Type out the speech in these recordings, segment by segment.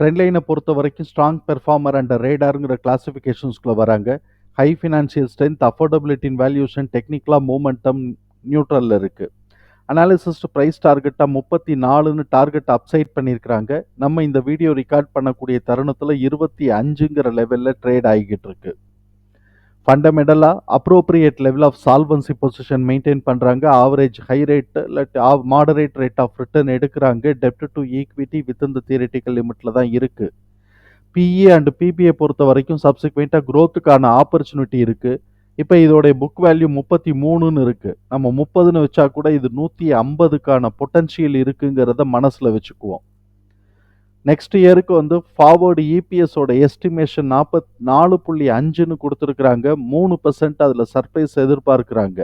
Trend லைனை பொறுத்த வரைக்கும் ஸ்ட்ராங் பெர்ஃபார்மர் அண்ட் ரேடாருங்கிற கிளாஸிஃபிகேஷன்ஸ்குள்ளே வராங்க. ஹை ஃபினான்ஷியல் ஸ்ட்ரென்த் அஃபோர்டபிலிட்டின் வேல்யூஷன் டெக்னிக்கலாக மூமெண்டம் நியூட்ரலில் இருக்குது அனாலிசிஸ்ட் ப்ரைஸ் டார்கெட்டாக முப்பத்தி நாலுன்னு டார்கெட் அப்சைட் பண்ணியிருக்கிறாங்க நம்ம இந்த வீடியோ ரெக்கார்ட் பண்ணக்கூடிய தருணத்தில் இருபத்தி அஞ்சுங்கிற லெவலில் ட்ரேட் ஆகிக்கிட்டு இருக்குது ஃபண்டமெண்டலாக appropriate level of solvency position maintain பண்ணுறாங்க ஆவரேஜ் ஹை ரேட் இல்லாட்டி மாடரேட் ரேட் ஆஃப் ரிட்டர்ன் எடுக்கிறாங்க. டெப்ட் டு ஈக்விட்டி வித் இந்த தியரிட்டிக்கல் லிமிட்டில் தான் இருக்குது பிஇ அண்ட் பிபிஏ பொறுத்த வரைக்கும் சப்சிக்வெண்ட்டாக க்ரோத்துக்கான ஆப்பர்ச்சுனிட்டி இருக்குது இப்போ இதோடைய புக் வேல்யூ முப்பத்தி மூணுன்னு இருக்குது நம்ம முப்பதுன்னு வச்சா கூட இது நூற்றி ஐம்பதுக்கான பொட்டன்ஷியல் இருக்குங்கிறத மனசில் வச்சுக்குவோம். நெக்ஸ்ட் இயருக்கு வந்து ஃபார்வர்டு இபிஎஸோட எஸ்டிமேஷன் நாற்பத் நாலு புள்ளி அஞ்சுன்னு கொடுத்துருக்குறாங்க. மூணு பர்சன்ட் அதில் சர்ப்ரைஸ் எதிர்பார்க்குறாங்க.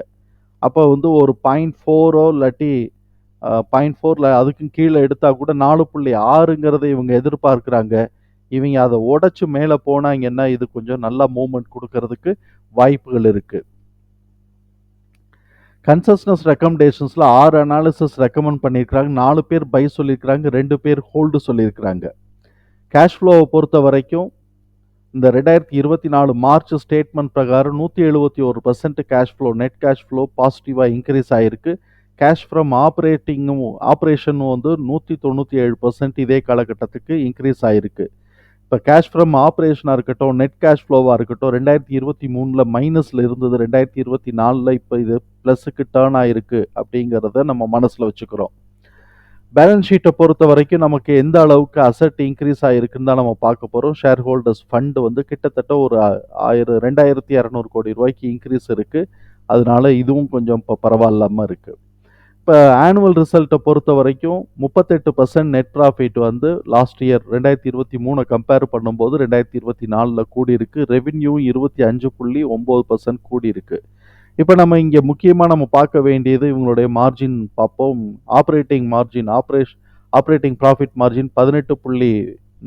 அப்போ வந்து ஒரு பாயிண்ட் ஃபோரோ இல்லாட்டி பாயிண்ட் ஃபோரில் அதுக்கும் கீழே எடுத்தால் கூட நாலு புள்ளி ஆறுங்கிறத இவங்க எதிர்பார்க்குறாங்க. இவங்க அதை உடச்சி மேலே போனாங்கன்னா இது கொஞ்சம் நல்லா மூமெண்ட் கொடுக்கறதுக்கு வாய்ப்புகள் இருக்குது கன்சஸ்னஸ் ரெக்கமெண்டேஷன்ஸில் ஆறு அனாலிசிஸ் ரெக்கமெண்ட் பண்ணியிருக்கிறாங்க. நாலு பேர் பை சொல்லியிருக்கிறாங்க. ரெண்டு பேர் ஹோல்டு சொல்லியிருக்கிறாங்க. கேஷ் ஃப்ளோவை பொறுத்த வரைக்கும் இந்த ரெண்டாயிரத்தி இருபத்தி நாலு மார்ச் ஸ்டேட்மெண்ட் பிரகாரம் நூற்றி எழுபத்தி ஒரு percent cash flow net cash flow பாசிட்டிவாக இன்க்ரீஸ் ஆகிருக்கு கேஷ் ஃப்ரம் ஆப்ரேட்டிங்கும் ஆப்ரேஷனும் வந்து நூற்றி தொண்ணூற்றி ஏழு பர்சன்ட் இதே காலகட்டத்துக்கு இன்க்ரீஸ் ஆகிருக்கு இப்போ கேஷ் ஃப்ரம் ஆப்ரேஷனாக இருக்கட்டும் நெட் கேஷ் ஃப்ளோவாக இருக்கட்டும் ரெண்டாயிரத்தி இருபத்தி மூணில் மைனஸில் இருந்தது ரெண்டாயிரத்தி இருபத்தி நாலில் இப்போ இது ப்ளஸுக்கு டேர்ன் ஆகிருக்கு அப்படிங்கிறத நம்ம மனசில் வச்சுக்கிறோம். பேலன்ஸ் ஷீட்டை பொறுத்த வரைக்கும் நமக்கு எந்த அளவுக்கு அசட் இன்க்ரீஸ் ஆகிருக்குன்னு தான் நம்ம பார்க்க போகிறோம் ஷேர் ஹோல்டர்ஸ் ஃபண்டு வந்து கிட்டத்தட்ட ஒரு ஆயிரம் ரெண்டாயிரத்தி இரநூறு கோடி ரூபாய்க்கு இன்க்ரீஸ் இருக்குது அதனால இதுவும் கொஞ்சம் இப்போ பரவாயில்லாமல் இருக்குது இப்போ ஆனுவல் ரிசல்ட்டை பொறுத்த வரைக்கும் முப்பத்தெட்டு பர்சன்ட் நெட் ப்ராஃபிட் வந்து லாஸ்ட் இயர் ரெண்டாயிரத்தி இருபத்தி மூணு கம்பேர் பண்ணும்போது ரெண்டாயிரத்தி இருபத்தி நாலில் கூடியிருக்கு. ரெவின்யூ இருபத்தி அஞ்சு புள்ளி ஒம்பது பர்சன்ட் கூடியிருக்கு. இப்போ நம்ம இங்கே முக்கியமாக நம்ம பார்க்க வேண்டியது இவங்களுடைய மார்ஜின் பார்ப்போம். ஆப்ரேட்டிங் மார்ஜின் ஆப்ரேஷ் ஆப்ரேட்டிங் ப்ராஃபிட் மார்ஜின் பதினெட்டு புள்ளி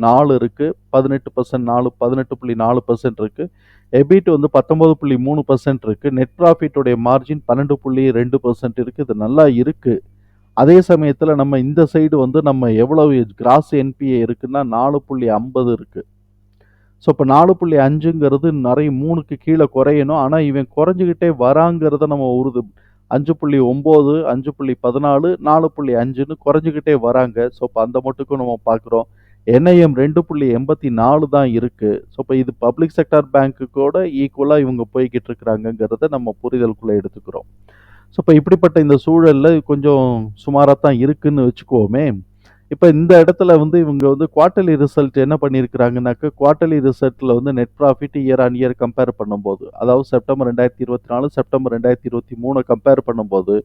நாலு இருக்குது பதினெட்டு பர்சன்ட் நாலு பதினெட்டு புள்ளி நாலு பர்சன்ட் இருக்குது எபிட் வந்து பத்தொம்பது புள்ளி மூணு பர்சன்ட் இருக்குது நெட் ப்ராஃபிட்டோடைய மார்ஜின் பன்னெண்டு புள்ளி ரெண்டு பர்சன்ட் இருக்குது இது நல்லா இருக்குது அதே சமயத்தில் நம்ம இந்த சைடு வந்து நம்ம எவ்வளவு கிராஸ் என்பிஏ இருக்குன்னா நாலு புள்ளி ஐம்பது இருக்குது ஸோ இப்போ நாலு புள்ளி அஞ்சுங்கிறது நிறைய மூணுக்கு கீழே குறையணும். ஆனால் இவன் குறைஞ்சிக்கிட்டே வராங்கிறத நம்ம உறுது அஞ்சு புள்ளி ஒம்பது அஞ்சு புள்ளி பதினாலு நாலு புள்ளி அஞ்சுன்னு குறைஞ்சிக்கிட்டே வராங்க. ஸோ இப்போ அந்த மட்டுக்கும் நம்ம பார்க்குறோம். என்ஐஎம் ரெண்டு புள்ளி எண்பத்தி நாலு தான் இருக்குது ஸோ இப்போ இது பப்ளிக் செக்டார் பேங்க்குக்கூட ஈக்குவலாக இவங்க போய்கிட்டு இருக்கிறாங்கங்கிறத நம்ம புரிதலுக்குள்ளே எடுத்துக்கிறோம். ஸோ இப்போ இப்படிப்பட்ட இந்த சூழலில் கொஞ்சம் சுமாராக தான் இருக்குன்னு வச்சுக்கோமே. இப்போ இந்த இடத்துல வந்து இவங்க வந்து குவார்ட்டர்லி ரிசல்ட் என்ன பண்ணியிருக்கிறாங்கனாக்க குவார்ட்டர்லி ரிசல்ட்டில் வந்து net profit year on year compare பண்ணும்போது அதாவது செப்டம்பர் ரெண்டாயிரத்தி இருபத்தி நாலு செப்டம்பர் ரெண்டாயிரத்தி இருபத்தி மூணு கம்பேர் பண்ணும்போது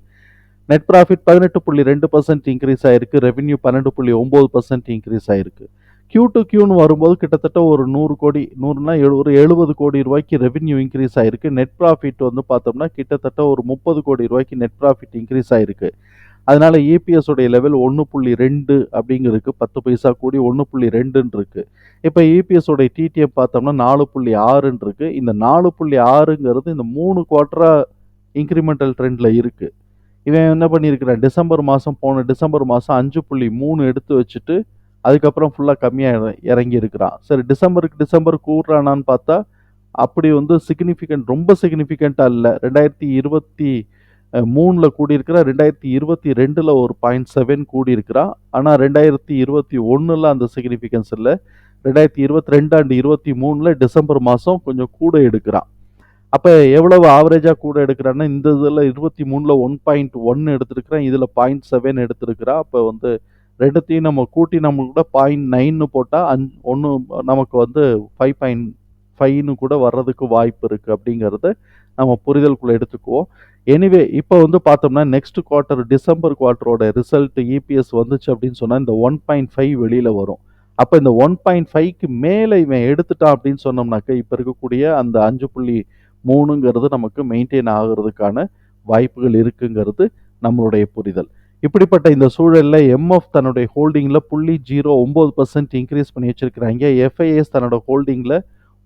நெட் ப்ராஃபிட் பதினெட்டு புள்ளி ரெண்டு பர்சன்ட் இன்க்ரீஸ் ஆயிருக்கு. ரெவென்யூ பன்னெண்டு புள்ளி ஒம்பது பர்சன்ட் இன்க்ரீஸ் ஆயிருக்கு. கியூ டு கியூன்னு வரும்போது கிட்டத்தட்ட ஒரு நூறு கோடி நூறுனா ஒரு எழுபது கோடி ரூபாய்க்கு ரெவென்யூ இன்க்ரீஸ் ஆயிருக்கு. நெட் ப்ராஃபிட் வந்து பார்த்தோம்னா கிட்டத்தட்ட ஒரு முப்பது கோடி ரூபாய்க்கு நெட் ப்ராஃபிட் இன்க்ரீஸ் ஆயிருக்கு. அதனால இபிஎஸ் உடைய லெவல் ஒன்று புள்ளி ரெண்டு அப்படிங்கிறதுக்கு பத்து பைசா கூடி ஒன்று புள்ளி ரெண்டுன்னு இருக்கு. இப்போ இபிஎஸ் உடைய டிடிஎம் பார்த்தோம்னா நாலு புள்ளி ஆறுன்னு இருக்கு. இந்த நாலு புள்ளி ஆறுங்கிறது இந்த மூணு குவார்டரா இன்க்ரிமெண்டல் ட்ரெண்டில் இருக்குது இவன் என்ன பண்ணியிருக்கிறான்? டிசம்பர் மாதம் போன டிசம்பர் மாதம் அஞ்சு புள்ளி மூணு எடுத்து வச்சுட்டு அதுக்கப்புறம் ஃபுல்லாக கம்மியாக இறங்கி இருக்கிறான் சரி டிசம்பருக்கு டிசம்பர் கூடுறானான்னு பார்த்தா அப்படி வந்து சிக்னிஃபிகண்ட் ரொம்ப சிக்னிஃபிகண்ட்டாக இல்லை. ரெண்டாயிரத்தி இருபத்தி மூணில் கூடியிருக்கிறா ரெண்டாயிரத்தி இருபத்தி ரெண்டில் ஒரு பாயிண்ட் செவன் கூடியிருக்கிறான். ஆனால் ரெண்டாயிரத்தி இருபத்தி ஒன்றில் அந்த சிக்னிஃபிகன்ஸ் இல்லை. ரெண்டாயிரத்தி இருபத்தி ரெண்டு இருபத்தி மூணில் டிசம்பர் மாதம் கொஞ்சம் கூட எடுக்கிறான். அப்போ எவ்வளவு ஆவரேஜாக கூட எடுக்கிறான்னா இந்த இதில் இருபத்தி மூணில் ஒன் பாயிண்ட் ஒன் எடுத்திருக்கிறான் இதில் பாயிண்ட் செவன் எடுத்திருக்கிறான் அப்போ வந்து ரெண்டுத்தையும் நம்ம கூட்டி நம்ம கூட பாயிண்ட் நைன்னு போட்டால் அஞ் ஒன்று நமக்கு வந்து ஃபைவ் பாயிண்ட் ஃபைவ்னு கூட வர்றதுக்கு வாய்ப்பு இருக்குது அப்படிங்கிறத நம்ம புரிதலுக்குள்ளே எடுத்துக்குவோம். எனிவே இப்போ வந்து பார்த்தோம்னா நெக்ஸ்ட் குவார்ட்டர் டிசம்பர் குவார்ட்டரோட ரிசல்ட் இபிஎஸ் வந்துச்சு அப்படின்னு சொன்னால் இந்த ஒன் பாயிண்ட் ஃபைவ் வெளியில் வரும். அப்போ இந்த ஒன் பாயிண்ட் ஃபைவ்க்கு மேலே இவன் எடுத்துட்டான் அப்படின்னு சொன்னோம்னாக்க இப்போ இருக்கக்கூடிய அந்த அஞ்சு புள்ளி மூணுங்கிறது நமக்கு மெயின்டைன் ஆகிறதுக்கான வாய்ப்புகள் இருக்குங்கிறது நம்மளுடைய புரிதல். இப்படிப்பட்ட இந்த சூழலில் எம்எஃப் தன்னுடைய ஹோல்டிங்கில் புள்ளி ஜீரோ ஒம்பது பர்சன்ட் இன்க்ரீஸ் பண்ணி வச்சுருக்கிறாங்க. எஃப்ஐஎஸ் தன்னோட ஹோல்டிங்கில்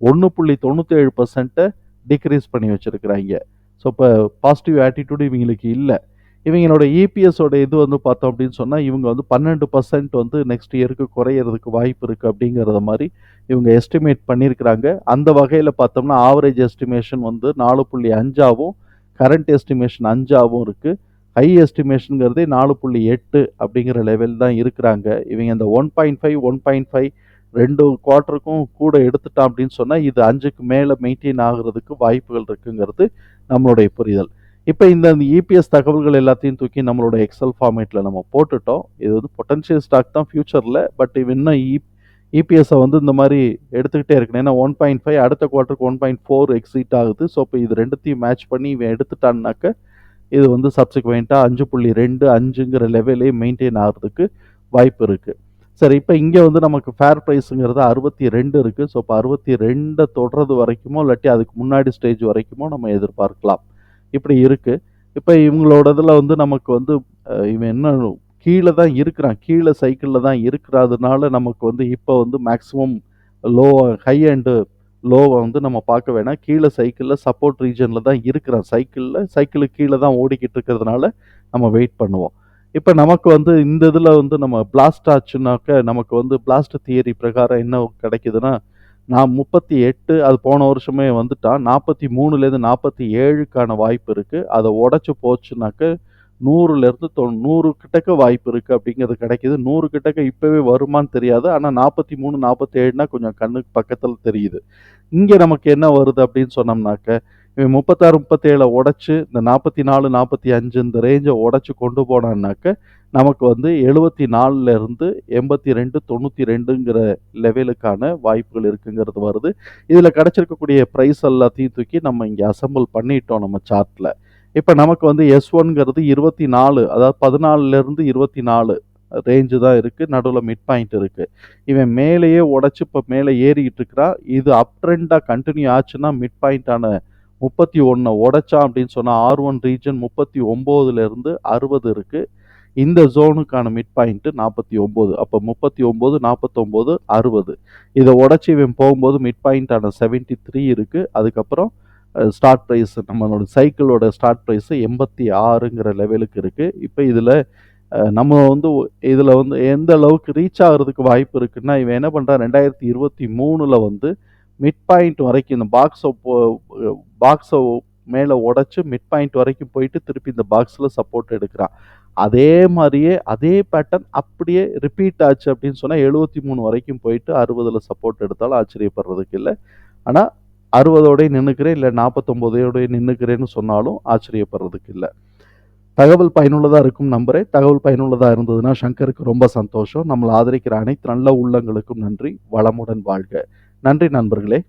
ஒன்று புள்ளி தொண்ணூற்றேழு பர்சன்ட்டை டிக்ரீஸ் பண்ணி வச்சிருக்கிறாங்க. ஸோ இப்போ பாசிட்டிவ் ஆட்டிடியூடு இவங்களுக்கு இல்லை. இவங்களோட இபிஎஸோட இது வந்து பார்த்தோம் அப்படின்னு சொன்னால் இவங்க வந்து பன்னெண்டு பர்சன்ட் வந்து நெக்ஸ்ட் இயருக்கு குறையிறதுக்கு வாய்ப்பு இருக்குது அப்படிங்கிறத மாதிரி இவங்க எஸ்டிமேட் பண்ணியிருக்கிறாங்க. அந்த வகையில் பார்த்தோம்னா ஆவரேஜ் எஸ்டிமேஷன் வந்து நாலு புள்ளி அஞ்சாவும் கரண்ட் எஸ்டிமேஷன் அஞ்சாவும் இருக்குது ஹை எஸ்டிமேஷனுங்கிறதே நாலு புள்ளி எட்டு அப்படிங்கிற லெவல் தான் இருக்கிறாங்க. இவங்க இந்த one point five one point five ரெண்டு குவார்ட்டருக்கும் கூட எடுத்துட்டான் அப்படின்னு சொன்னால் இது அஞ்சுக்கு மேலே மெயின்டைன் ஆகுறதுக்கு வாய்ப்புகள் இருக்குங்கிறது நம்மளுடைய புரிதல். இப்போ இந்த இபிஎஸ் தகவல்கள் எல்லாத்தையும் தூக்கி நம்மளோட எக்ஸல் ஃபார்மேட்டில் நம்ம போட்டுட்டோம். இது வந்து பொட்டன்ஷியல் ஸ்டாக் தான் ஃபியூச்சரில் பட் இன்னும் இ இபிஎஸ்ஸை வந்து இந்த மாதிரி எடுத்துக்கிட்டே இருக்கணும். ஏன்னா ஒன் பாயிண்ட் ஃபைவ் அடுத்த குவார்ட்டருக்கு ஒன் பாயிண்ட் ஃபோர் எக்ஸிட் ஆகுது. ஸோ இப்போ இது ரெண்டுத்தையும் மேட்ச் பண்ணி இவன் எடுத்துட்டான்னாக்க இது வந்து சப்சிக்வெண்ட்டாக அஞ்சு புள்ளி ரெண்டு அஞ்சுங்கிற லெவலே மெயின்டைன் ஆகிறதுக்கு வாய்ப்பு இருக்குது சரி இப்போ இங்கே வந்து நமக்கு ஃபேர் ப்ரைஸுங்கிறது அறுபத்தி ரெண்டு இருக்குது ஸோ இப்போ அறுபத்தி ரெண்டை தொடர்றது வரைக்குமோ இல்லாட்டி அதுக்கு முன்னாடி ஸ்டேஜ் வரைக்குமோ நம்ம எதிர்பார்க்கலாம். இப்படி இருக்குது இப்போ இவங்களோட இதில் வந்து நமக்கு வந்து இவன் என்ன கீழே தான் இருக்கிறான். கீழே சைக்கிளில் தான் இருக்கிறதுனால நமக்கு வந்து இப்போ வந்து மேக்ஸிமம் லோ ஹை அண்டு லோவை வந்து நம்ம பார்க்க வேணாம். கீழே சைக்கிளில் சப்போர்ட் ரீஜனில் தான் இருக்கிறான். சைக்கிளில் சைக்கிளுக்கு கீழே தான் ஓடிக்கிட்டு இருக்கிறதுனால நம்ம வெயிட் பண்ணுவோம். இப்போ நமக்கு வந்து இந்த இதில் வந்து நம்ம பிளாஸ்ட் ஆச்சுனாக்க நமக்கு வந்து பிளாஸ்ட் தியரி பிரகாரம் என்ன கிடைக்குதுன்னா நான் முப்பத்தி எட்டு அது போன வருஷமே வந்துட்டான் நாற்பத்தி மூணுலேருந்து நாற்பத்தி ஏழுக்கான வாய்ப்பு இருக்குது அதை உடச்சி போச்சுனாக்க நூறுலேருந்து தொ நூறு கிட்டக்க வாய்ப்பு இருக்குது அப்படிங்கிறது கிடைக்கிது. நூறு கிட்டக்க இப்போவே வருமான்னு தெரியாது. ஆனால் நாற்பத்தி மூணு நாற்பத்தி ஏழுனா கொஞ்சம் கண்ணுக்கு பக்கத்தில் தெரியுது. இங்கே நமக்கு என்ன வருது அப்படின்னு சொன்னோம்னாக்க முப்பத்தாறு முப்பத்தேழை உடச்சி இந்த நாற்பத்தி நாலு நாற்பத்தி அஞ்சு இந்த ரேஞ்சை உடச்சி கொண்டு போனான்னாக்க நமக்கு வந்து எழுபத்தி நாலுலேருந்து எண்பத்தி ரெண்டு தொண்ணூற்றி ரெண்டுங்கிற லெவலுக்கான வாய்ப்புகள் இருக்குங்கிறது வருது. இதில் கிடச்சிருக்கக்கூடிய ப்ரைஸ் எல்லாத்தையும் தூக்கி நம்ம இங்கே அசம்பிள் பண்ணிட்டோம் நம்ம சார்ட்டில் இப்போ நமக்கு வந்து எஸ் ஒன்ங்கிறது இருபத்தி நாலு அதாவது பதினாலுலேருந்து இருபத்தி நாலு ரேஞ்சு தான் இருக்குது நடுவில் மிட் பாயிண்ட் இருக்குது இவன் மேலேயே உடச்சி இப்போ மேலே ஏறிக்கிட்டு இருக்கிறான். இது அப் ட்ரெண்டாக கண்டினியூ ஆச்சுன்னா மிட் பாயிண்டான முப்பத்தி ஒன்று உடைச்சான் அப்படின்னு சொன்னால் ஆர் ஒன் ரீஜன் முப்பத்தி ஒம்போதுலேருந்து அறுபது இருக்குது இந்த ஜோனுக்கான மிட் பாயிண்ட்டு நாற்பத்தி ஒம்பது. அப்போ முப்பத்தி ஒம்பது நாற்பத்தொம்போது அறுபது. இதை உடச்சி இவன் போகும்போது மிட் பாயிண்ட்டான செவன்ட்டி த்ரீ இருக்குது அதுக்கப்புறம் ஸ்டார்ட் ப்ரைஸ் நம்மளோட சைக்கிளோட ஸ்டார்ட் ப்ரைஸு எண்பத்தி ஆறுங்கிற லெவலுக்கு இருக்குது இப்போ இதில் நம்ம வந்து இதில் வந்து எந்த அளவுக்கு ரீச் ஆகிறதுக்கு வாய்ப்பு இருக்குன்னா இவன் என்ன பண்ணுறான் ரெண்டாயிரத்தி இருபத்தி மூணில் வந்து மிட் பாயிண்ட் வரைக்கும் இந்த பாக்ஸை பாக்ஸை மேலே உடச்சி மிட் பாயிண்ட் வரைக்கும் போயிட்டு திருப்பி இந்த பாக்ஸில் சப்போர்ட் எடுக்கிறான். அதே மாதிரியே அதே பேட்டர்ன் அப்படியே ரிப்பீட் ஆச்சு அப்படின்னு சொன்னால் எழுபத்தி மூணு வரைக்கும் போயிட்டு அறுபதில் சப்போர்ட் எடுத்தாலும் ஆச்சரியப்படுறதுக்கு இல்லை. ஆனால் அறுபதோடய நின்றுக்கிறேன் இல்லை நாற்பத்தொம்போதையோடய நின்றுக்கிறேன்னு சொன்னாலும் ஆச்சரியப்படுறதுக்கு இல்லை. தகவல் பயனுள்ளதாக இருக்கும் நம்புறேன். தகவல் பயனுள்ளதாக இருந்ததுன்னா சங்கருக்கு ரொம்ப சந்தோஷம். நம்மளை ஆதரிக்கிற அனைத்து நல்ல உள்ளங்களுக்கும் நன்றி. வளமுடன் வாழ்க. நன்றி நண்பர்களே.